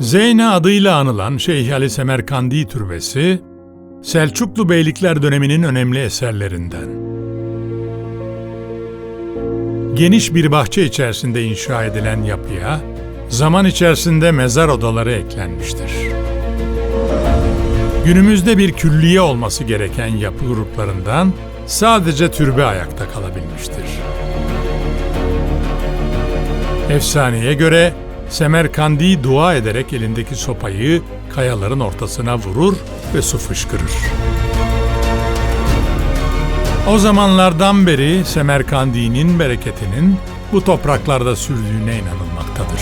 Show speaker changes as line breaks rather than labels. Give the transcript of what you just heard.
Zeyne adıyla anılan Şeyh Ali Semerkandi Türbesi, Selçuklu Beylikler döneminin önemli eserlerinden. Geniş bir bahçe içerisinde inşa edilen yapıya, zaman içerisinde mezar odaları eklenmiştir. Günümüzde bir külliye olması gereken yapı gruplarından sadece türbe ayakta kalabilmiştir. Efsaneye göre Semerkandi dua ederek elindeki sopayı kayaların ortasına vurur ve su fışkırır. O zamanlardan beri Semerkandi'nin bereketinin bu topraklarda sürdüğüne inanılmaktadır.